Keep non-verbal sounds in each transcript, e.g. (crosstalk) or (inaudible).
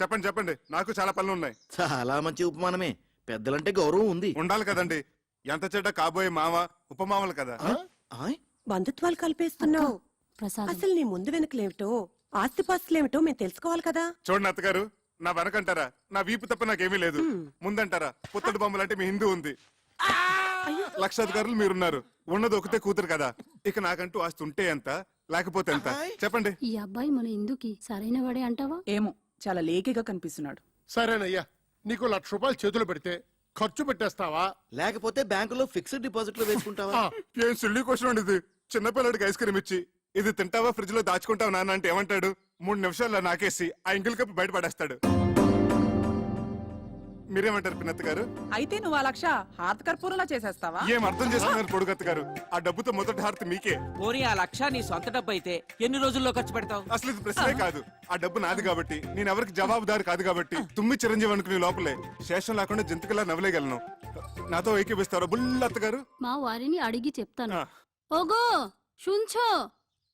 చెప్పండి చెప్పండి. నాకు చాలా పనులు ఉన్నాయి చాలా మంచి ఉపమానమే. పెద్దలంటే గౌరవం ఉంది. ఉండాలి కదండి. ఎంత చెడ్డ కాబోయే మామ ఉపమామలు కదా. ఆయ్, బంధుత్వాలు కలిపేస్తున్నావు. ప్రసాదం. అసలు నీ ముందు వెనుకలేమిటో ఆస్తిపాస్తులేమిటో మేము తెలుసుకోవాలి కదా. చూడండి అత్తగారు నా వెనకంటారా? నా వీపు తప్ప నాకేమీ లేదు. ముందంటారా? పుత్తడి బొమ్మలంటే మీ హిందూ ఉంది. లక్షాధికారులు మీరున్నారు. ఉన్నది ఒకటే కూతురు కదా. ఇక నాకంటూ ఆస్తి ఉంటే ఎంత లేకపోతే ఎంత? చెప్పండి. ఈ అబ్బాయి మన ఇందుకి సరైన వాడే అంటావా? ఏమో. చాలా లేకిగా కనిపిస్తున్నాడు. సరేనయ్యా నీకు లక్ష రూపాయలు చేతులు పెడితే ఖర్చు పెట్టేస్తావా? లేకపోతే బ్యాంకులో ఫిక్స్డ్ డిపాజిట్లో వేసుకుంటావా? ఆ, ఏం సిల్లి క్వశ్చన్ అండి ఇది. చిన్నపిల్లడికి ఐస్ క్రీమ్ ఇచ్చి ఇది తింటావా ఫ్రిడ్జ్లో దాచుకుంటావా నాన్న అంటే ఏమంటాడు? మూడు నిమిషాల్లో నాకేసి ఆ ఇంగిల్ కప్పు బయట పడేస్తాడు. మీరేమంటారు పిన్నత్త గారు? అయితే నువ్వు ఆ లక్ష హాత కర్పూరంలా చేసేస్తావా? ఏం అర్థం చేస్తున్నారు పొడుగత్ గారు? ఆ డబ్బుతో మొదటి హార్త్ మీకే. పోనీ ఆ లక్ష నీ సొంత డబ్బు అయితే ఎన్ని రోజుల్లో ఖర్చు పెడతావు? అసలు ఇది ప్రశ్నే కాదు. ఆ డబ్బు నాది కాబట్టి నేను ఎవరికి జవాబుదారు కాదు కాబట్టి తుమ్మి చిరంజీవి అనుకునే లోపలే శేషం లేకుండా జంతికలా నవ్వలేగలను. నాతో ఏకీపిస్తారా బుల్లత్ గారు? మా వారిని అడిగి చెప్తాను. ఓగో షుంచో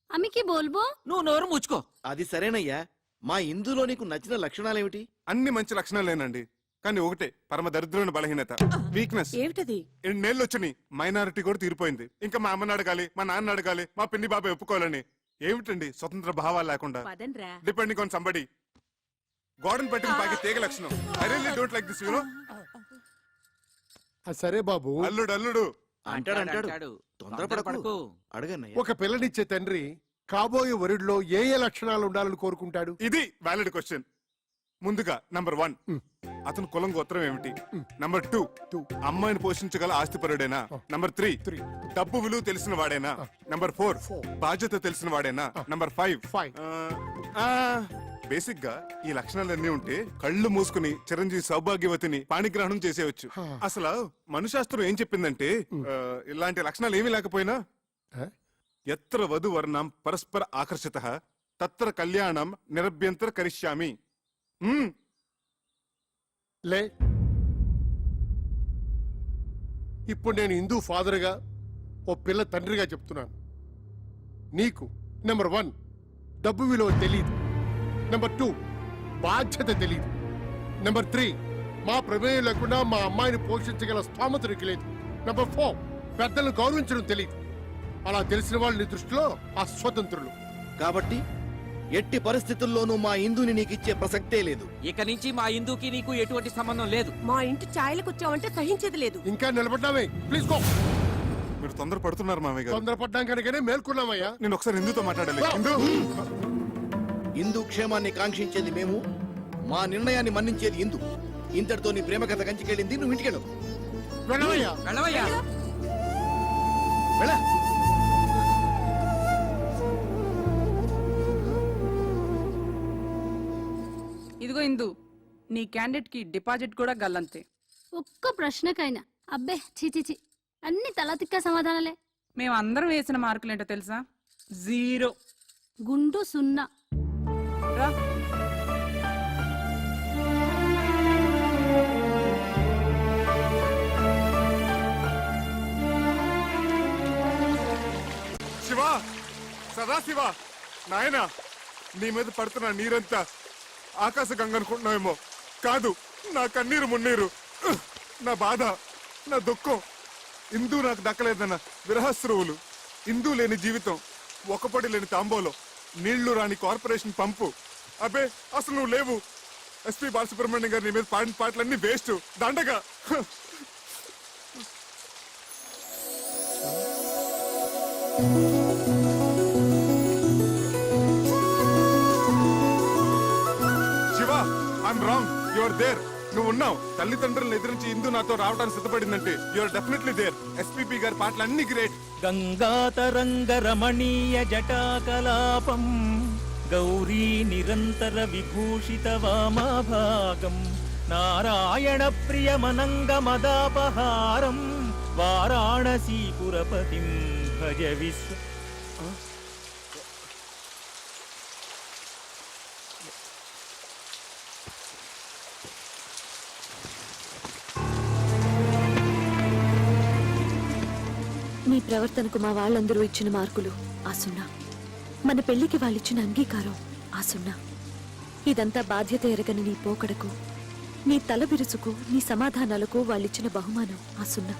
అమికి బోల్బో నువ్వు నోరు ముచ్చుకో అది సరేనయ్యా. మా ఇందులో నీకు నచ్చిన లక్షణాలేమిటి? అన్ని మంచి లక్షణాలేనండి. కానీ ఒకటే పరమ దరిద్రమైన బలహీనత. వీక్నెస్ ఏమిటది? ఎన్నేళ్ళు వచ్చినాయి మైనారిటీ కూడా తీరిపోయింది. ఇంకా మా అమ్మని అడగాలి మా నాన్న అడగాలి మా పిన్ని బాబాయ్ ఒప్పుకోవాలని. ఏమిటండి స్వతంత్ర భావాలు లేకుండా? డిపెండింగ్ ఆన్ సంబడి గోడను పట్టుకుని బాగా తీగ లక్షణం. I really don't like this సరే బాబు. అల్లుడు అల్లుడు. అంటాడు అంటాడు. తొందరపడకు. తొందరపడకు. అడగన్నయ్య ఒక పిల్లనిచ్చే తండ్రి కాబోయే వరుడిలో ఏ ఏ లక్షణాలు ఉండాలని కోరుకుంటాడు? ఇది వ్యాలిడ్ క్వశ్చన్ ముందుగా నంబర్ వన్ అతను కులం గోత్రం ఏమిటి? నంబర్ టూ అమ్మాయిని పోషించగల ఆస్తిపరుడేనా? నంబర్ త్రీ డబ్బు విలువ తెలిసిన వాడేనా? నంబర్ ఫోర్ బాధ్యత తెలిసిన వాడేనా? Number five Five. బేసిక్గా ఈ లక్షణాలన్నీ ఉంటే కళ్ళు మూసుకుని చిరంజీవి సౌభాగ్యవతిని పాణిగ్రహణం చేసేయచ్చు. అసలు మనుశాస్త్రం ఏం చెప్పిందంటే ఇలాంటి లక్షణాలు ఏమీ లేకపోయినా? ఎత్ర వధు వర్ణం పరస్పర ఆకర్షిత తత్ర కళ్యాణం నిరభ్యంతర కరిష్యామి. లే. ఇప్పుడు నేను హిందూ ఫాదర్గా ఓ పిల్ల తండ్రిగా చెప్తున్నాను. నీకు నెంబర్ వన్ డబ్బు విలువ తెలియదు నెంబర్ టూ బాధ్యత తెలియదు నెంబర్ త్రీ మా ప్రమేయం లేకుండా మా అమ్మాయిని పోషించగల స్థోమత నీకు లేదు. నెంబర్ ఫోర్ పెద్దలను గౌరవించడం తెలియదు అలా తెలిసిన వాళ్ళు నీ దృష్టిలో అస్వతంత్రులు. కాబట్టి ఎట్టి పరిస్థితుల్లోనూ మా ఇందుని నీకిచ్చే ప్రసక్తే లేదు. ఇక నుంచి మా హిందూకి నీకు ఎటువంటి సంబంధం లేదు. మా ఇంటి ఛాయలకు వచ్చావంటే సహించేది లేదు. ఇంకా నిలబడ్డామే. ప్లీజ్ గో మీరు తొందర పడుతున్నారు మామయ్య గారు. తొందరపడ్డాం కనుకనే మేల్కొన్నామయ్యా. నేను ఒకసారి హిందూతో మాట్లాడాలి. హిందూ. ఇందు క్షేమాన్ని కాంక్షించేది మేము మా నిర్ణయాన్ని మన్నించేది ఇందు ఇంతటితో నీ ప్రేమ కథ కంచికెళ్ళింది నువ్వు ఇంటికెళ్ళు. వెళ్ళవయ్యా. వెళ్ళవయ్యా. వెళ్ళ. ఇందు నీ క్యాండిడేట్కి డిపాజిట్ కూడా గల్లంతే. ఒక్క ప్రశ్నకైనా. అబ్బే చి చి చి అన్ని తలతిక్క సమాధానాలే. మేము అందరం వేసిన మార్కులేంటో తెలుసా? జీరో. గుండు సున్నా. రా. శివ నాయన నీ మీద పడుతున్న నీరంతా ఆకాశగంగ అనుకుంటున్నావేమో కాదు నా కన్నీరు మున్నీరు. నా బాధ నా దుఃఖం. ఇందు నాకు దక్కలేదన్న విరహస్రువులు. ఇందు లేని జీవితం ఒకపడి లేని తాంబోలో. నీళ్ళు రాని కార్పొరేషన్ పంపు. అబ్బే అసలు నువ్వు లేవు. ఎస్పి బాలసుబ్రహ్మణ్యం గారి మీద పాడిన పాటలన్నీ వేస్ట్ దండగా. thank you I'm wrong you're there నువ్వు ఉన్నావు. తల్లిదండ్రులను ఎదిరించి ఇందు నాతో రావడానికి సిద్ధపడిందంటే యువర్ డెఫినెట్లీ దేర్ ఎస్పీపీ గారి పాటలు అన్ని గ్రేట్ గంగా తరంగ రమణీయ జటాకలాపం గౌరీ నిరంతర విభూషిత వామాభాగం నారాయణ ప్రియమనంగమదాపహారం వారాణసీపురపతిం భజ విశ్వ ప్రవర్తనకు మా వాళ్ళందరూ ఇచ్చిన మార్కులు ఆ సున్నా. మన పెళ్ళికి వాళ్ళిచ్చిన అంగీకారం ఆ సున్నా. ఇదంతా బాధ్యత ఎరగని నీ పోకడకు నీ తల బిరుసుకు నీ సమాధానాలకు వాళ్ళిచ్చిన బహుమానం ఆ సున్నా.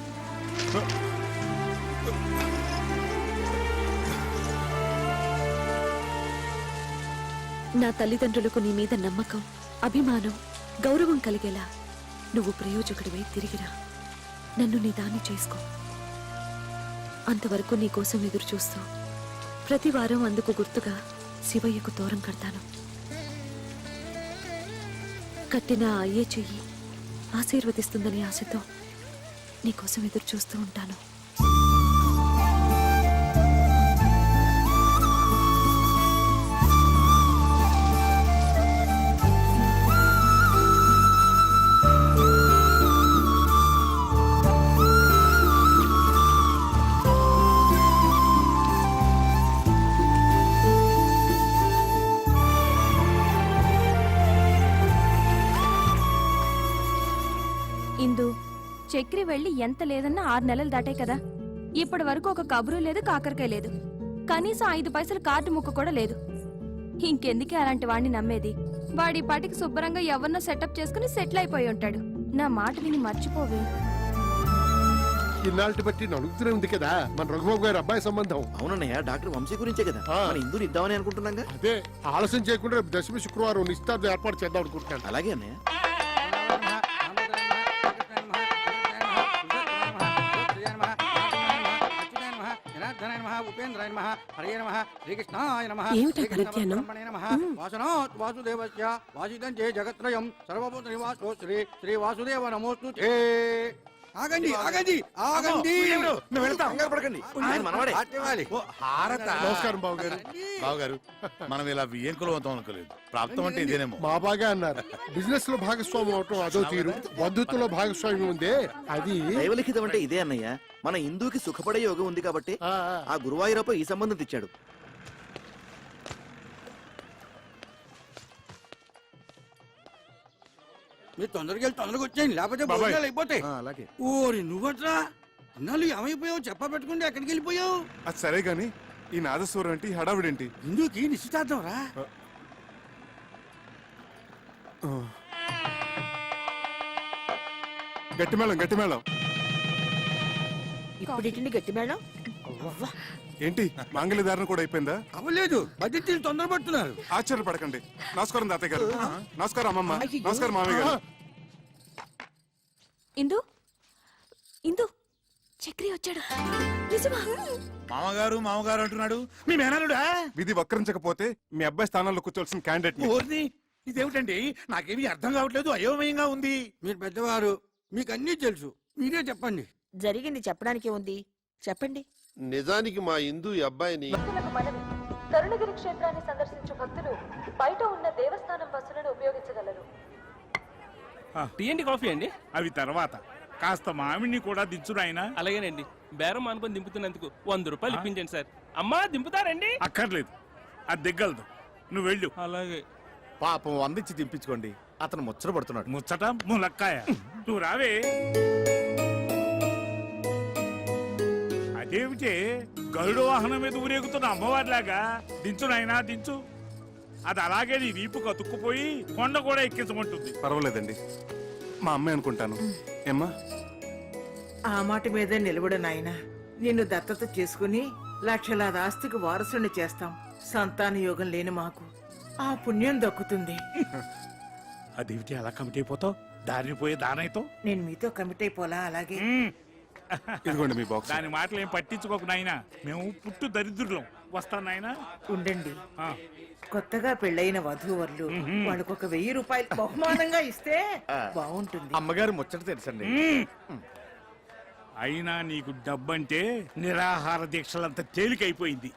నా తల్లిదండ్రులకు నీ మీద నమ్మకం అభిమానం గౌరవం కలిగేలా నువ్వు ప్రయోజకుడివై తిరిగిరా. నన్ను నీ దాన్ని చేసుకో. అంతవరకు నీకోసం ఎదురు చూస్తూ ప్రతి వారం అందుకు గుర్తుగా శివయ్యకు దూరం కడతాను. కట్టిన అయ్యే చెయ్యి ఆశీర్వదిస్తుందని ఆశతో నీకోసం ఎదురు చూస్తూ ఉంటాను. ఇందు చక్రి వెళ్ళి ఎంత లేదన్నా ఆరు నెలలు దాటాయి కదా. ఇప్పటి వరకు ఒక కబురు లేదు కాకరకాయ లేదు. కనీసం ఐదు పైసలు కార్డు ముక్క కూడా లేదు. ఇంకెందుకే అలాంటి వాడిని నమ్మేది? వాడి పాటికి శుభ్రంగా ఎవరినో సెటప్ చేసుకుని సెటిల్ అయిపోయి ఉంటాడు. నా మాట విని మర్చిపోవే. ఇన్నాళ్ళటి బట్టి నడుగుతూనే ఉంది కదా మన రఘుబాబు గారి అబ్బాయి సంబంధం. అవునన్నయ్య డాక్టర్ వంశీ గురించే కదా. ఆ. మన ఇందుని ఇద్దామని అనుకుంటున్నాగా? అదే ఆలస్యం చేయకుండా రేపు దశమి శుక్రవారం నిశ్చితార్థం ఏర్పాటు చేద్దాం అనుకుంటున్నాను. అలాగే అన్నయ్య. ఏమిటా పరిజ్ఞానం? వాసుదేవస్య వాసితం చే జగత్రయం సర్వభూత నివాసో శ్రీ శ్రీ వాసుదేవ నమోస్తు ఆగండి ఆగండి ఆగండి. కంగారు పడకండి. ఆయన మనవాడే. ఆటేవాలి. నమస్కారం బాబు గారు బావగారు మనం ఇలా వియ్యంకులు అవుతాం అనుకోలేదు. ప్రాప్తం అంటే ఇదేనేమో. మా బాగా అన్నారు. బిజినెస్లో భాగస్వామ్యం అవటం అదో తీరు. బంధుత్వంలో భాగస్వామ్యం ఉందే. అది దైవలిఖితం అంటే ఇదే అన్నయ్య. మన హిందూకి సుఖపడే యోగం ఉంది కాబట్టి ఆ, ఆ. ఆ గురువాయూరప్ప ఈ సంబంధం తెచ్చాడు. మీరు తొందరగా వెళ్ళి తొందరగా వచ్చేయండి. లేకపోతే బాబాయ్. భోజనాలు అయిపోతాయి. ఆ, అలాగే. ఓరి నువ్వట్రా? ఇన్నాళ్ళు ఏమైపోయావు? చెప్ప పెట్టుకుంటే ఎక్కడికి వెళ్ళిపోయావు? అది సరే గాని ఈ నాదస్వరం ఏంటి హడావిడేంటి? హిందూకి నిశ్చితార్థం రా. గట్టి మేళం గట్టి మేళం ఇప్పుడు గట్టి మేడం ఏంటి? మాంగళ్య ధారణ కూడా అయిపోయిందా? అవ్వలేదు. బడ్జెట్ తొందరపడుతున్నారు. ఆశ్చర్యపడకండి. నమస్కారం తాతయ్య గారు. నమస్కారం అమ్మమ్మ. నమస్కారం మామయ్య గారు. ఇందు? ఇందు? చక్రి వచ్చాడు. నిజమా? మామగారు మామగారు అంటున్నాడు. మీ మేనలుడా విధి వక్రించకపోతే మీ అబ్బాయి స్థానంలో కూర్చోవలసిన క్యాండిడేట్ ఓర్ని ఇదేమిటండి? నాకేమీ అర్థం కావట్లేదు అయోమయంగా ఉంది. మీరు పెద్దవారు మీకు అన్నీ తెలుసు. మీరే చెప్పండి. జరిగింది చెప్పడానికి ఉంది చెప్పండి. నిజానికి మా హిందూ ఈ అబ్బాయిని కరుణగిరి క్షేత్రాన్ని సందర్శించు భక్తులు బయట ఉన్న దేవస్థానం బస్సులను ఉపయోగించగలరు. టీ అండి కాఫీ అండి? అవి తర్వాత. కాస్త మామిడిని కూడా దించు నాయనా. అలాగేనండి. బేరం అనుకుని దింపుతున్నందుకు వంద రూపాయలు ఇప్పించండి సార్. అమ్మా దింపుతారండి? అక్కర్లేదు. అది దిగ్గలదు. నువ్వు వెళ్ళు. అలాగే. పాపం వందించి దింపించుకోండి. అతను ముచ్చట పడుతున్నాడు. ముచ్చట ములక్కాయ. నువ్వు రావే. అదేమిటే గరుడ వాహనం మీద ఊరేగుతున్న అమ్మవారిలాగా దించు నాయనా దించు. అది అలాగే నీ వీపు కతుక్కుపోయి కొండ కూడా ఎక్కించమంటుంది. పర్వాలేదండి. మా అమ్మాయి అనుకుంటాను. ఏమ్మా? ఆ మాట మీద నిలబడు నాయన. నిన్ను దత్తత చేసుకుని లక్షలాది ఆస్తికి వారసుని చేస్తాం. సంతాన యోగం లేని మాకు. ఆ పుణ్యం దక్కుతుంది. అదేమిటి అలా కమిటీ అయిపోతావు? దారిని పోయే దానైతో? నేను మీతో కమిట్ అయిపోలా అలాగే? ఇదిగోండి మీ బాక్స్ దాని మాటలు ఏం పట్టించుకోకు నాయనా. మేము పుట్టు దరిద్రులం. వస్తాను నాయనా? ఉండండి. ఆ. కొత్తగా పెళ్ళైన వధూవరులు వాళ్ళకు ఒక వెయ్యి రూపాయలు బహుమానంగా ఇస్తే బాగుంటుంది. అమ్మగారు ముచ్చట తెలుసండి. అయినా నీకు డబ్బంటే నిరాహార దీక్షలంత తేలికైపోయింది.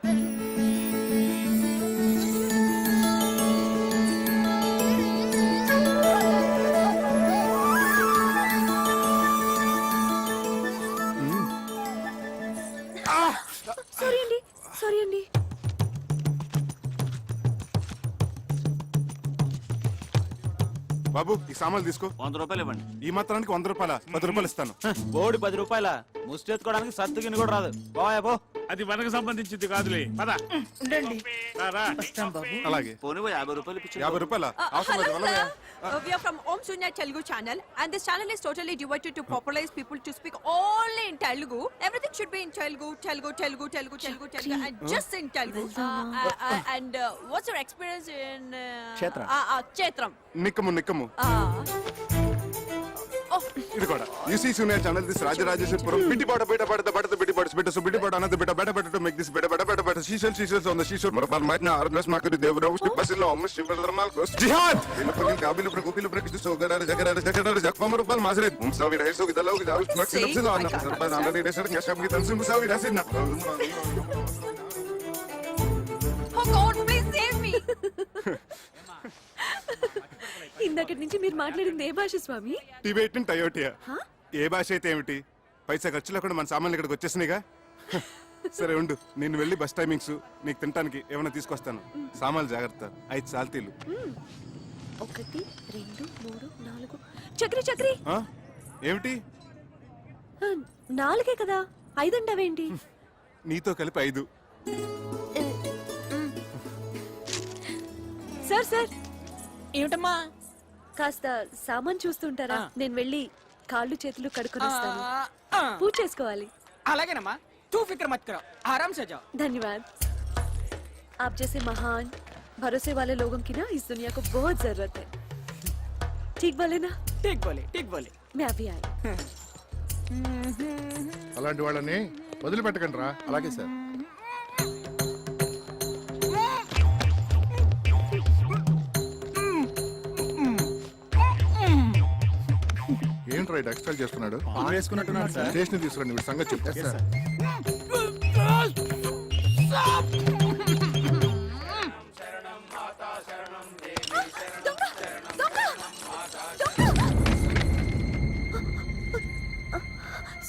బాబు ఈ సామాన్లు తీసుకో. వంద రూపాయలు ఇవ్వండి. ఈ మాత్రానికి వంద రూపాయల? పది రూపాయలు ఇస్తాను. బోడి పది రూపాయల? ముస్టెత్తుకోవడానికి సత్తు గిన్నె కూడా రాదు. బాయ్ పో. అది మనకు సంబంధించింది కాదులే పద ఉండండి రా, రా. వస్తాం బాబు అలాగే యాభై రూపాయలు యాభై రూపాయల అవసరం లేదు వెళ్ళవయ్యా. Uh, we are from Om Sunya Telugu channel, and this channel is totally devoted to popularize people to speak only in Telugu. Everything should be in Telugu, Telugu, Telugu, Telugu, Telugu, Telugu, and just in Telugu. Uh, uh, uh, and uh, what's your experience in uh, Kshetra. Uh, uh, Kshetram. నిక్కము నిక్కము Uh, oh, ఇది కూడా యూసీ సూనియర్ channel this Rajarajeswarapuram బిట్టి పాట బయట పడత పడత బిట్టి పాట బిట్ట so బిట్టి పాట అన్నది బిట్ట బెట బెట టు మేక్ దిస్ బెట బెట బెట బెట శీషల్ శీషల్ ఆన్ ద శీషల్ మరపల్ మైట్ నా ఆర్గస్ మాకరి దేవరావు స్టిప్ బసిలో అమ్మ శివల్ ధర్మాల్ కోస్ జిహాద్ బిలపల్ కాబిల్ ప్ర కోపిల్ సోగరార జగరార జగరార జక్పమ రూపల్ మాసరే ముసావి రైసో గిదలో గిదావు మక్సిలం సిలో అన్న సర్పా నాందరి రేసర్ న్యాషం గితన్ సి ముసావి రసిన్న oh God, please save me. ఇందక్కడి నుంచి మీరు మాట్లాడింది ఏ భాష స్వామి? టిబెట్ టయోటియా. ఏ భాష అయితే ఏమిటి? పైసా ఖర్చు లేకుండా మన సామాన్లు ఇక్కడికి వచ్చేసినాయిగా? (laughs) సరే ఉండు నేను వెళ్ళి బస్ టైమింగ్స్ నీకు తినడానికి ఏమైనా తీసుకొస్తాను. సామాన్లు జాగ్రత్త ఐదు సాల్తీలు. ఒకటి రెండు మూడు నాలుగు. చక్రి చక్రి! ఆ? ఏమిటి? నాలుగే కదా ఐదంటావేంటి నీతో కలిపి ఐదు. Sir sir! ఏమిటమ్మా? కాస్త సామాన్ చూస్తుంటారా? నేను వెళ్ళి కాళ్ళు చేతులు కడుక్కుని వస్తాను. పూజ చేసుకోవాలి. అలాగేనమ్మా. తూ ఫిక్ర మత్ కరో ఆరామ్ సే జాओ ధన్యవాద్. ఆప్ జేసే మహాన్ భరోసే వాలే లోగం కి నా ఇస్ దునియా కో బహుత్ జరూరత్ హై. ఠీక్ బోలే నా? ఠీక్ బోలే ఠీక్ బోలే. మే అభి आई అలాంటి వాళ్ళని వదిలిపెట్టకండి రా. అలాగే సార్. ఇటు ఎక్స్ట్రా చేస్తున్నాడు. వేసుకున్నట్టున్నాడు సార్. స్టేషన్ తీసుకురండి వీడి సంగతి చెప్తా సార్.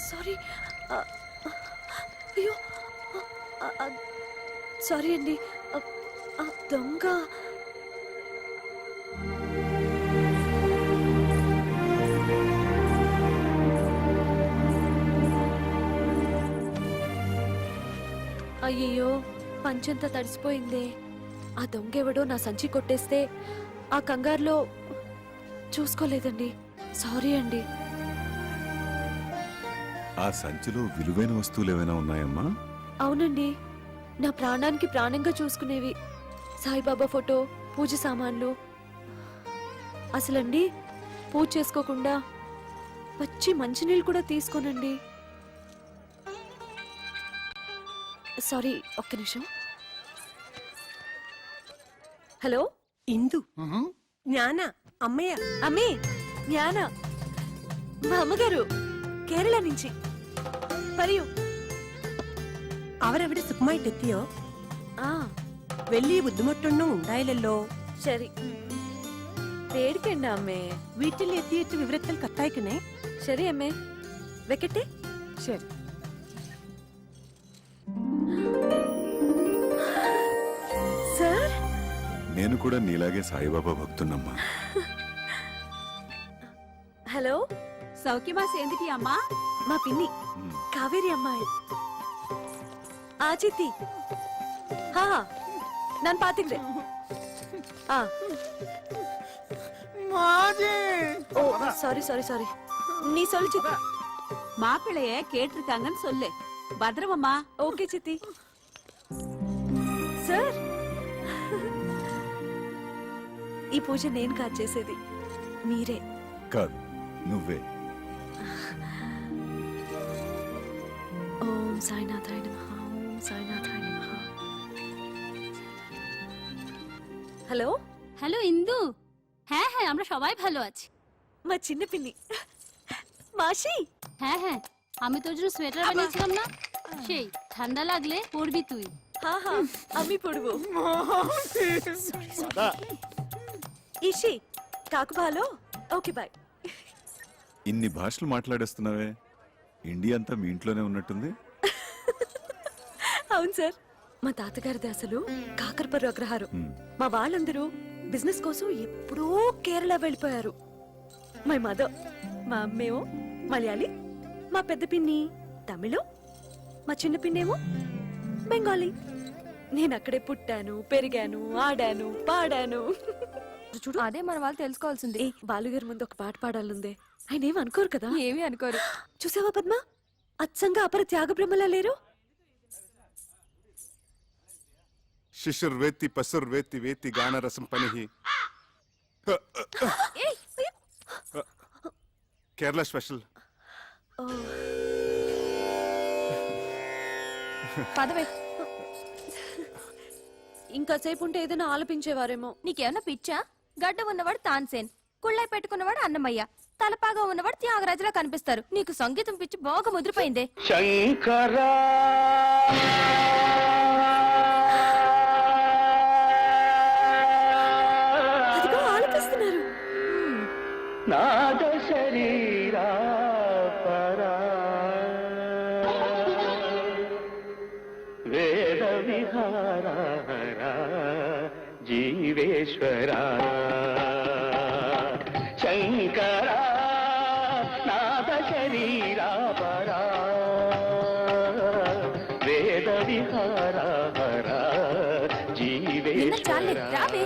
సారీ అయ్యో. సారీ అండి. దొంగ. పంచంతా తడిసిపోయిందే. ఆ దొంగెవడో నా సంచి కొట్టేస్తే ఆ కంగారులో చూసుకోలేదండి. సారీ అండి. ఆ సంచిలో విలువైన వస్తువులు ఏమైనా ఉన్నాయమ్మా? అవునండి. నా ప్రాణానికి ప్రాణంగా చూసుకునేవి. సాయిబాబా ఫోటో పూజ సామాన్లు. అసలండి పూజ చేసుకోకుండా పచ్చి మంచినీళ్ళు కూడా తీసుకోనండి. సారీ ఒక్క నిమిషం. హలో ఇందు జ్ఞాన అమ్మయ్య అమ్మే జ్ఞాన మా అమ్మగారు కేరళ నుంచి మరియు അവരവിടെ സുഖമായിട്ടെത്തിയോ ఆ വലിയ ബുദ്ധിമുട്ടൊന്നും ഉണ്ടായില്ലല്ലോ ശരി പേടിക്കണ്ട അമ്മേ വീട്ടിൽ എത്തിയിട്ട് വിവരത്തിൽ കത്തയക്കണേ ശരി അമ്മേ വെക്കട്ടെ ശരി ने नीलागे साइबाबा भक्त हलो सौख्यमा पिनी कावेरी अम्मा आचिति हाँ ना पाति सारी सारी सारी நீ சொல்லு சித்தி மாப்பிளையே கேட்டிருக்காங்கன்னு சொல்லு பத்ரமம்மா ஓகே சித்தி சார் ఈ పూజ నేను కాదు చేసేది మీరే కాదు నువ్వే ఓం సాయినాథాయ నమః ఓం సాయినాథాయ నమః హలో হ্যালো ইন্দু হ্যাঁ হ্যাঁ আমরা সবাই ভালো আছি మా చిన్న పిన్ని মাসি হ্যাঁ হ্যাঁ আমি তোর জন্য সোয়েটার বানিয়েছিলাম না সেই ঠান্ডা লাগলে পরবি তুই হা হা আমি পড়বো ఇషి కాకు భాలో ఓకే బాయ్. ఇన్ని భాషలు మాట్లాడేస్తున్నావే. ఇండియా అంతా మీ ఇంట్లోనే ఉన్నట్టుంది. అవును సార్. మా తాతగారిది అసలు కాకరపర్రు అగ్రహారం. మా వాళ్ళందరూ బిజినెస్ కోసం ఎప్పుడో కేరళ వెళ్ళిపోయారు. మై మదర్ మా అమ్మేమో మలయాళి మా పెద్ద పిన్ని తమిళం మా చిన్న పిన్నేమో బెంగాలీ. నేను అక్కడే పుట్టాను పెరిగాను ఆడాను పాడాను. చూడు. అదే మన వాళ్ళు తెలుసుకోవాల్సింది. బాలుగారి ముందు ఒక పాట పాడాలందే. ఆయన ఏం అనుకోరు కదా? ఏమీ అనుకోరు. చూసావా పద్మ? అచ్చంగా అపర త్యాగ బ్రహ్మలా లేరు? శిశుర్ వేత్తి పసుర్ వేత్తి వేత్తి గానరసం పనిహి. అయ్యో. కేరళ స్పెషల్. పదవే. ఇంకా సేపు ఉంటే ఏదైనా ఆలపించేవారేమో. నీకేమన్నా పిచ్చా? గడ్డ ఉన్నవాడు తాన్సేన్ కుళ్ళై పెట్టుకున్నవాడు అన్నమయ్య తలపాగా ఉన్నవాడు త్యాగరాజులా కనిపిస్తారు. నీకు సంగీతం పిచ్చి బాగా ముదిరిపోయిందే. అదిగో ఆలపిస్తున్నారు వేద జీవేశ్వర శంకర నాద శరీరా పరా. వేద విహార రావే.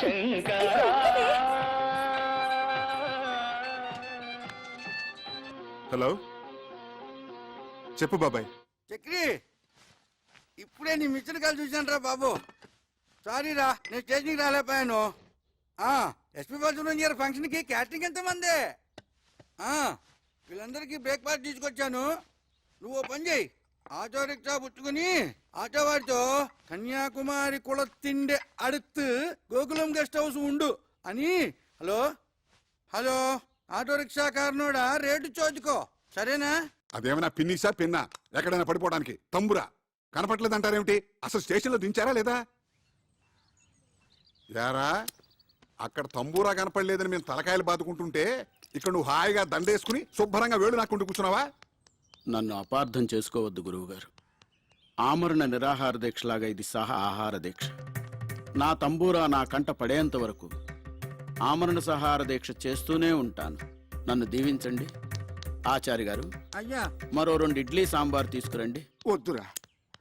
శంకర. హలో. చెప్పు బాబాయ్. చక్రి ఇప్పుడే నీ మిక్చర్ కాల్ చూశాను రా బాబు. సారీ రా నేను స్టేషన్కి రాలేకపోయాను. ఎస్పీ బాలసుబ్రహ్మణ్యం గారి ఫంక్షన్కి క్యాటరింగ్ ఎంతమంది? వీళ్ళందరికీ బ్రేక్ఫాస్ట్ తీసుకొచ్చాను. నువ్వు పని చేయి. ఆటో రిక్షా పుచ్చుకుని ఆటో వాడితో కన్యాకుమారి కుల తిండి అడుతు గోకులం గెస్ట్ హౌస్ ఉండు అని హలో? హలో ఆటో రిక్షా కారణోడా రేటు చోదుకో సరేనా? అదేమైనా పిన్నిసా పిన్నా? ఎక్కడైనా పడిపోవడానికి. తంబురా. కనపట్లేదంటారేమిటి అసలు స్టేషన్లో దించారా లేదా? యారా అక్కడ తంబూరా కనపడలేదని మేము తలకాయలు బాదుకుంటుంటే ఇక్కడ నువ్వు హాయిగా దండేసుకుని శుభ్రంగా వేళ్ళు నాకుంటూ కూర్చున్నావా? నన్ను అపార్థం చేసుకోవద్దు గురువుగారు. ఆమరణ నిరాహార దీక్షలాగా ఇది సహా ఆహార దీక్ష. నా తంబూరా నా కంట పడేంత వరకు ఆమరణ సహార దీక్ష చేస్తూనే ఉంటాను. నన్ను దీవించండి. ఆచారి గారు అయ్యా. మరో రెండు ఇడ్లీ సాంబార్ తీసుకురండి. వద్దురా.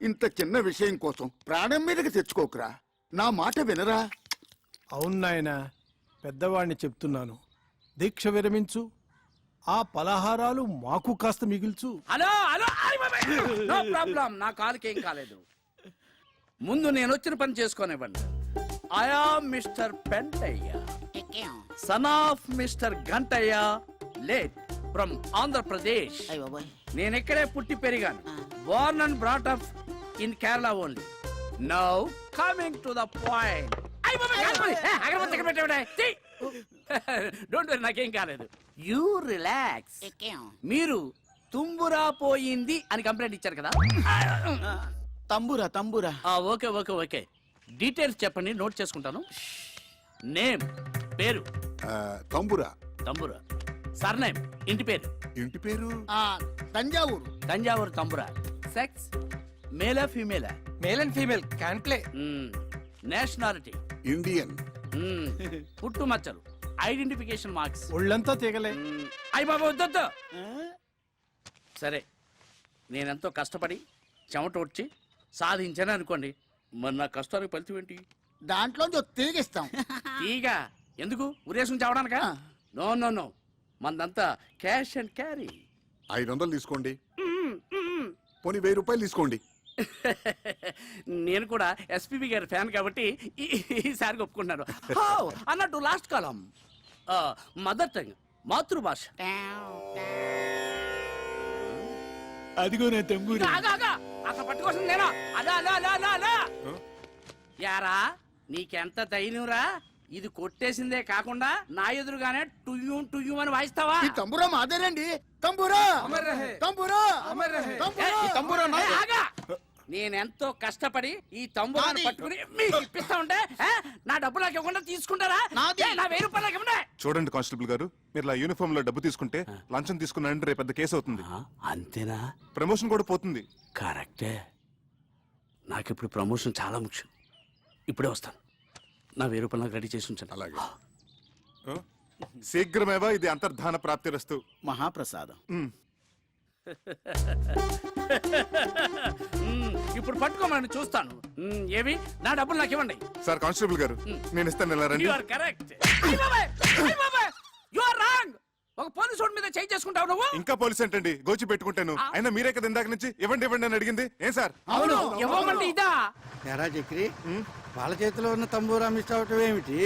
ఇంత చిన్న విషయం కోసం ప్రాణం మీదకి తెచ్చుకోకురా. నా మాట వినరా? అవును నాయనా పెద్దవాడిని చెప్తున్నాను. దీక్ష విరమించు. ఆ పలహారాలు మాకు కాస్త మిగిల్చు. హలో హలో నో ప్రాబ్లం నా కాలుకి కాలేదు. ముందు నేను వచ్చిన పని చేసుకోనివ్వండి. ఆయా mister Pentayya son of mister Gantayya late from Andhra Pradesh నేను ఇక్కడే పుట్టి పెరిగాను. Born and brought up in Kerala only now coming to the point don't worry (laughs) నాకేం కాలేదు. యూ రిలాక్స్ మీరు తుంబురా పోయింది అని కంప్లైంట్ ఇచ్చారు కదా? తంబూరా తంబూరా. ఆ, ఓకే ఓకే ఓకే. డీటెయిల్స్ చెప్పండి నోట్ చేసుకుంటాను. నేమ్ పేరు. తంబురా. తంబురా. సర్నేమ్ ఇంటి పేరు. ఇంటి పేరు? తంజావూరు. తంజావూరు తంబురా. సెక్స్ మేలా ఫీమేలా male and female can play nationality. Indian. పుట్టు మచ్చలు. Identification marks. ఒళ్ళంతా తీగలే. అయ్యి బాబా వద్దొద్దు. సరే నేనెంతో కష్టపడి చెమట వచ్చి సాధించాను అనుకోండి. మరి నా కష్టానికి ఫలితం ఏంటి? దాంట్లో తిరిగిస్తాం ఈగ (laughs) ఎందుకు? ఉరేసం చావడానికా? No no no. మందంతా cash and carry. ఐదు వందలు తీసుకోండి పోనీ వెయ్యి రూపాయలు తీసుకోండి. (laughs) నేను కూడా ఎస్పీబీ గారి ఫ్యాన్ కాబట్టి ఈ- ఈసారి ఒప్పుకుంటున్నాను. హౌ, అన్నట్టు లాస్ట్ కాలం మదర్ టంగ్ మాతృభాష. అదిగో నా తంబూరి ఆగా, ఆగా. అసలు పట్టుకోసం నేనా. అలా అలా అలా అలా అలా. యారా నీకెంత ధైర్యంరా? ఇది కొట్టేసిందే కాకుండా నా ఎదురుగానే టుయ్యూ టుయ్యూ అని వాయిస్తావా? తంబురా మాదేనండి తంబురా! తంబురా! తంబూరా! నాది. ఆగా. నేనెంతో కష్టపడి ఈ తంబూరాన్ని పట్టుకుని మీకు ఇప్పిస్తా ఉంటే నా డబ్బు నాకు ఇవ్వకుండా తీసుకుంటారా? నా వెయ్యి రూపాయలు నాకు ఇవ్వండి. చూడండి కానిస్టేబుల్ గారు మీరు ఇలా యూనిఫామ్లో డబ్బు తీసుకుంటే లంచం తీసుకున్నారంటే రేపు పెద్ద కేసు అవుతుంది. అంతేనా? ప్రమోషన్ కూడా పోతుంది. కరెక్టే. నాకు ఇప్పుడు ప్రమోషన్ చాలా ముఖ్యం. ఇప్పుడే వస్తాను. నా వెయ్యి రూపాయలు నాకు రెడీ చేసి ఉంచండి. అలాగే. ఆ? శీఘ్రమేవా ఇది అంతర్ధాన ప్రాప్తిరస్తు మహాప్రసాదం. మ్మ్, ఇప్పుడు పట్టుకోమని చూస్తాను. మ్మ్, ఏవి? నా డబ్బులు నాకు ఇవ్వండి. సార్ కానిస్టేబుల్ గారు నేను ఇస్తాను ఇలా రండి. You are correct you are wrong ఒక పోలీసు వాడి మీద చేయి చేసుకుంటావు నువ్వు? ఇంకా పోలీస్ ఏంటండి? గోచి పెట్టుకుంటాను. అయినా మీరే కదా ఇందాక నుంచి? ఇవ్వండి ఇవ్వండి అని అడిగింది. ఏం సార్? అవును ఇవ్వమంటే ఇదా? ఎరా చక్రి వాళ్ళ చేతిలో ఉన్న తంబూరా మిస్ అవటం ఏమిటి?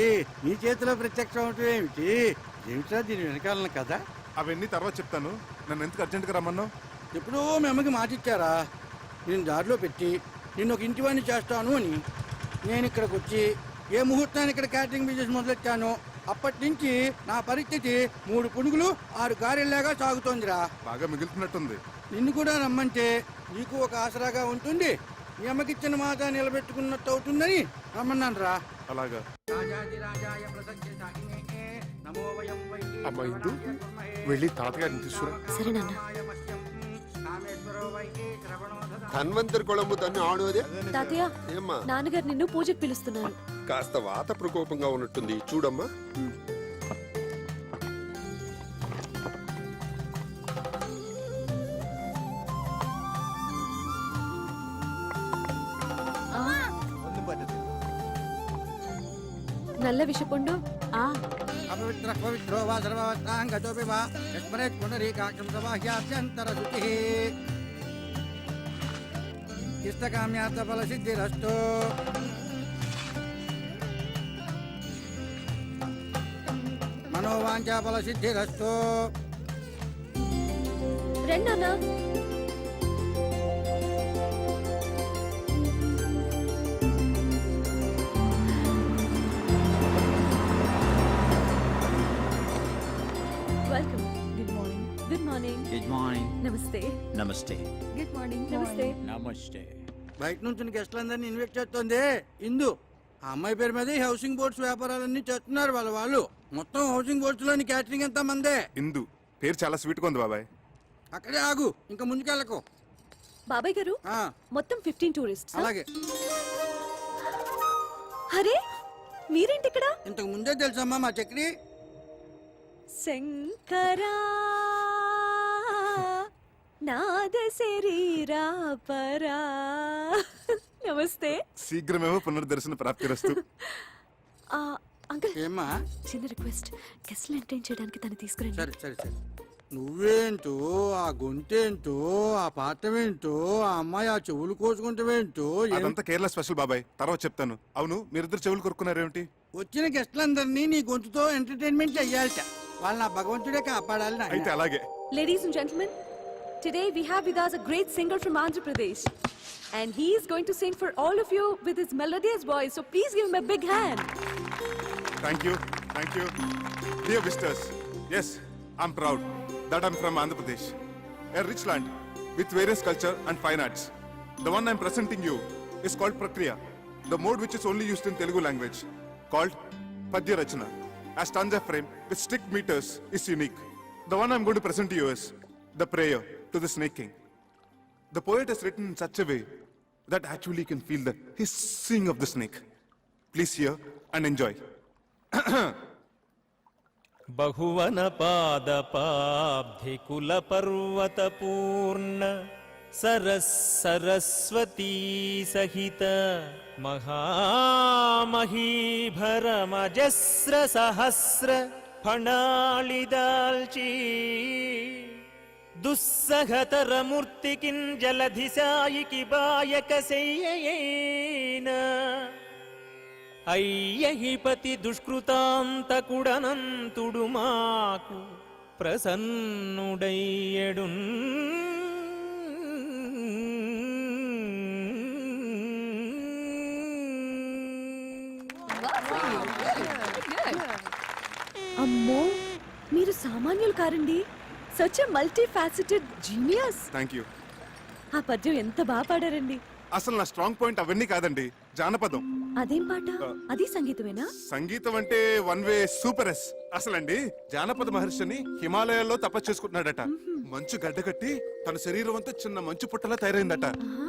నీ చేతిలో ప్రత్యక్షం అవటం ఏమిటి? ఏమిట్రా దీని వెనకాలన కదా అవన్నీ తర్వాత చెప్తాను. నన్ను ఎందుకు అర్జెంట్గా రమ్మన్నావు? ఎప్పుడో మీ అమ్మకి మాట ఇచ్చారా నేను దారిలో పెట్టి నిన్ను ఒక ఇంటివాణ్ణి చేస్తాను అని. నేను ఇక్కడికి వచ్చి ఏ ముహూర్తాన్ని ఇక్కడ క్యాటరింగ్ బిజినెస్ మొదలెట్టాను అప్పటి నుంచి నా పరిస్థితి మూడు పునుగులు ఆరు గారెల్లాగా సాగుతోందిరా. బాగా మిగులుతున్నట్టుంది. నిన్ను కూడా రమ్మంటే నీకు ఒక ఆసరాగా ఉంటుంది. మీ అమ్మకిచ్చిన మాట నిలబెట్టుకున్నట్టు అవుతుందని రమ్మన్నాను రా అలాగా. అమ్మా ఇందు వెళ్ళి తాతగారిని తీసుకురా. సరే నాన్న. ధన్వంతరి కొళంబు తన్ని ఆడోదే తాతయ్య ఏమ్మా? నాన్నగారు నిన్ను పూజకు పిలుస్తున్నారు. కాస్త వాత ప్రకోపంగా ఉన్నట్టుంది. చూడమ్మా. నల్ల విషపండు? ఆ. అపవిత్ర పవిత్రో వా సర్వవత్తాంగతోపి వా. యస్మరేత్ పునరీకాక్షం శుచిః. ఇష్టకామ్యార్థ ఫల సిద్ధిరస్తు మనోవాంఛా ఫల సిద్ధిరస్తు రండి నాన్న welcome good morning good morning good morning నమస్తే నమస్తే గుడ్ మార్నింగ్ నమస్తే నమస్తే బయట నుంచి గెస్ట్లందరినీ ఇన్వైట్ చేస్తుంది. ఇందు ఆ అమ్మాయి పేరు మీద ఈ హౌసింగ్ బోర్డ్స్ వ్యాపారాలన్నీ చేస్తున్నారు వాళ్ళ వాళ్ళు. మొత్తం హౌసింగ్ బోర్డ్స్లోని క్యాటరింగ్ ఎంత మందే? ఇందు పేరు చాలా స్వీట్గా ఉంది బాబాయ్. అక్కడే ఆగు ఇంకా ముందుకెళ్ళకు. బాబాయ్ గారు ఆ, మొత్తం ఫిఫ్టీన్ టూరిస్ట్ అలాగే. అరే మీరేంటి ఇక్కడ ఇంతకు ముందే తెలుసమ్మా మా చక్రి. శంకరా. నాద శరీరా పరా. నమస్తే. శీఘ్రమేమో పునర్దర్శన ప్రాప్తిరస్తు అంకుల్ ఏమ్మా? చిన్న రిక్వెస్ట్. గెస్ట్లు ఎంటర్టైన్ చేయడానికి తను తీసుకురండి. సరే సరే సరే. నువ్వేంటో ఆ గొంతేంటో ఆ పాఠమేంటో ఆ అమ్మాయి ఆ చెవులు కోసుకుంటావేంటో ఏం- అదంతా కేరళ స్పెషల్ బాబాయ్. తర్వాత చెప్తాను. అవును మీరిద్దరు చెవులు కొరుకున్నారేమిటి వచ్చిన గెస్ట్లందరినీ నీ గొంతుతో ఎంటర్టైన్మెంట్ చెయ్యాలట. వాళ్ళు నా భగవంతుడే కాపాడాలి నాయనా. అయితే అలాగే. Ladies and gentlemen, Today we have with us a great singer from Andhra Pradesh. And he is going to sing for all of you with his melodious voice. So please give him a big hand. Thank you. Thank you. Dear visitors, yes, I'm proud that I'm from Andhra Pradesh, a rich land with various culture and fine arts. The one I'm presenting you is called Prakriya, the mode which is only used in Telugu language, called Padya Rachana. A stanza frame with strict meters is unique. The one I'm going to present to you is the prayer. to the snake king. The poet has written in such a way that actually you can feel the hissing of the snake. Please hear and enjoy. बहुवन पादपाब्धि कुल पर्वत पूर्ण सरस सरस्वती सहित महामहीभरमजस्रसहस्र फणालिदाल्ची దుస్సహతరమూర్తి సరస్వతీ బాయక అయ్యహిపతి దుష్కృతాంతకుడనంతుడు మాకు ప్రసన్నుడయ్యడు అమ్మో మీరు సామాన్యులు కారండి. Such multi faceted genius thank you ఆ పద్యం ఎంత బాగా పాడారండి. అసలు నా స్ట్రాంగ్ పాయింట్ అవన్నీ కాదండి. జానపదం. అదేం పాట? అది సంగీతమేనా? సంగీతం అంటే వన్ వే సూపర్ ఎస్ అసలండి జానపద మహర్షిని హిమాలయాల్లో తపస్సు చేసుకుంటున్నాడట. మంచు గడ్డకట్టి తన శరీరం అంతా చిన్న మంచు పుట్టలా తయారైందట.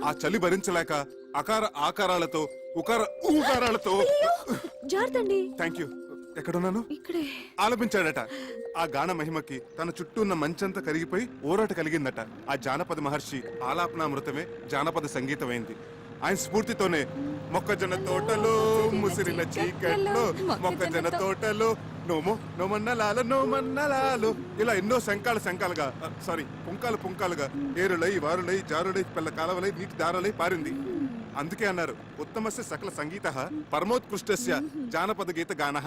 ఆ చలి భరించలేక అకార ఆకారాలతో ఉకార ఊకారాలతో జాగ్రత్తండి. థ్యాంక్ యూ ఎక్కడున్నాను? ఇక్కడే. ఆలపించాడట. ఆ గాన మహిమకి తన చుట్టూ ఉన్న మంచంతా కరిగిపోయి ఊరట కలిగిందట. ఆ జానపద మహర్షి ఆలాపనామృతమే జానపద సంగీతమైంది. ఆయన స్ఫూర్తితోనే మొక్కజొన్న తోటలో ముసిరిన చీకట్లో మొక్కజొన్న తోటలో నోమో నోమన్నలాల నోమన్నలాలు. ఇలా ఎన్నో శంకాలు శంకాలుగా సారీ పుంకాలు పుంకాలుగా ఏరులై వారులై జారులై పిల్ల కాలవలై నీటి దారలై పారింది. అందుకే అన్నారు ఉత్తమస్య సకల సంగీత పరమోత్కృష్టస్య జానపద గీత గానః.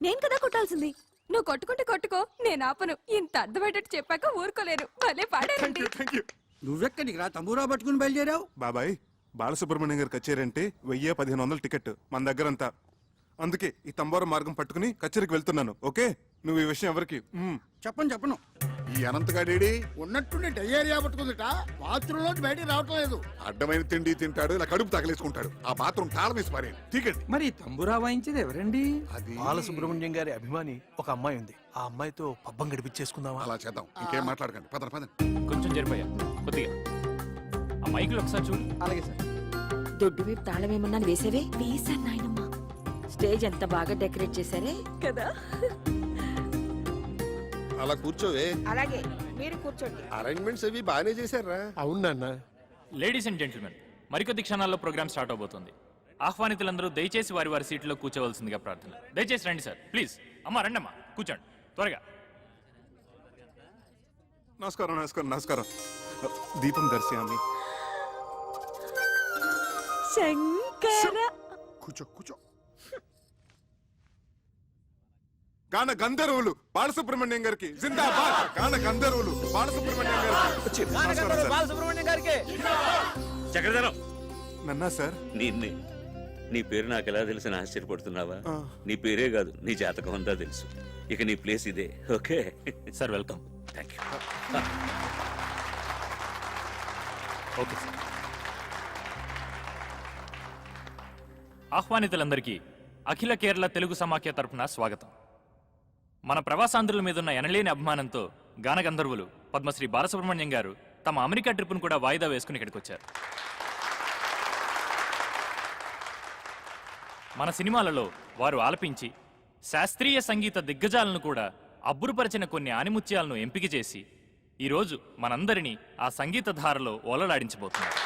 నేను కదా కొట్టాల్సింది? నువ్వు కొట్టుకుంటే కొట్టుకో నేను ఆపను. ఇంత అర్థమయ్యేటట్టు చెప్పాక ఊరుకోలేరు భలే పాడారండి. నువ్వెక్కడికి రా? తంబూరా పట్టుకుని బయలుదేరావు? బాబాయ్ బాలసుబ్రహ్మణ్యం గారి కచేరీ అంటే వెయ్యి పదిహేను వందల టికెట్ మన దగ్గరంతా. అందుకే ఈ తంబోర మార్గం పట్టుకుని కచేరీకి వెళ్తున్నాను ఓకే? నువ్వు ఈ విషయం ఎవరికి? చెప్పను చెప్పను. ఈ అనంతగాడేడి? ఉన్నట్టుండి డయేరియా పట్టుకుందిట. బాత్రూమ్లో బయటికి రావటం లేదు అడ్డమైన తిండి తింటాడు ఇలా కడుపు తగలేసుకుంటాడు. ఆ బాత్రూమ్ తాళం వేసి పారేయండి. తీకండి మరి తంబురా వాయించేది ఎవరండి? అది బాలసుబ్రహ్మణ్యం గారి అభిమాని ఒక అమ్మాయి ఉంది. ఆ అమ్మాయితో పబ్బం గడిపించేసుకుందామా? అలా చేద్దాం. ఇంకేం మాట్లాడకండి. పదన పదండి. కొంచెం జరిపోయా? కొద్దిగా. ఆ మైకులు ఒకసారి చూడు. అలాగే సార్. దొడ్డు వైపు తాళం ఏమన్నా వేసేవే? వేశాను నాయనమ్మా. స్టేజ్ ఎంత బాగా డెకరేట్ చేశారే? కదా? అలా కూర్చోవే. అలాగే మీరు కూర్చోండి. అరేంజ్మెంట్స్ అవి బాగానే చేశారా? అవును నాన్న. లేడీస్ అండ్ జెంటిల్మెన్ మరికొద్ది క్షణాల్లో ప్రోగ్రామ్ స్టార్ట్ అవబోతుంది. ఆహ్వానితులందరూ దయచేసి వారి వారి సీట్లో కూర్చోవలసిందిగా ప్రార్థన. దయచేసి రండి సార్ ప్లీజ్. అమ్మా రండి అమ్మా కూర్చోండి త్వరగా. నమస్కారం నమస్కారం నమస్కారం. దీపం దర్శయామి. శంకర కూర్చో కూర్చో. గాన గంధర్వులు బాలసుబ్రహ్మణ్యం గారికి. జిందాబాద్! గాన గంధర్వులు బాలసుబ్రహ్మణ్యం గారికి. బాలసుబ్రహ్మణ్యం గారికి. చక్రధరం! నన్నా సార్? నిన్నే. నీ పేరు నాకు ఎలా తెలిసిన ఆశ్చర్యపడుతున్నావా. నీ పేరే కాదు నీ జాతకం అంతా తెలుసు. ఇక నీ ప్లేస్ ఇదే okay? Sir welcome. Thank you okay sir. ఆహ్వానితులందరికీ అఖిల కేరళ తెలుగు సమాఖ్య తరపున స్వాగతం. మన ప్రవాసాంధ్రుల మీదున్న ఎనలేని అభిమానంతో గానగంధర్వులు పద్మశ్రీ బాలసుబ్రహ్మణ్యం గారు తమ అమెరికా ట్రిప్ను కూడా వాయిదా వేసుకుని ఇక్కడికి వచ్చారు మన సినిమాలలో వారు ఆలపించి శాస్త్రీయ సంగీత దిగ్గజాలను కూడా అబ్బురుపరిచిన కొన్ని ఆనిముత్యాలను ఎంపిక చేసి ఈరోజు మనందరినీ ఆ సంగీత ధారలో ఓలలాడించబోతున్నారు.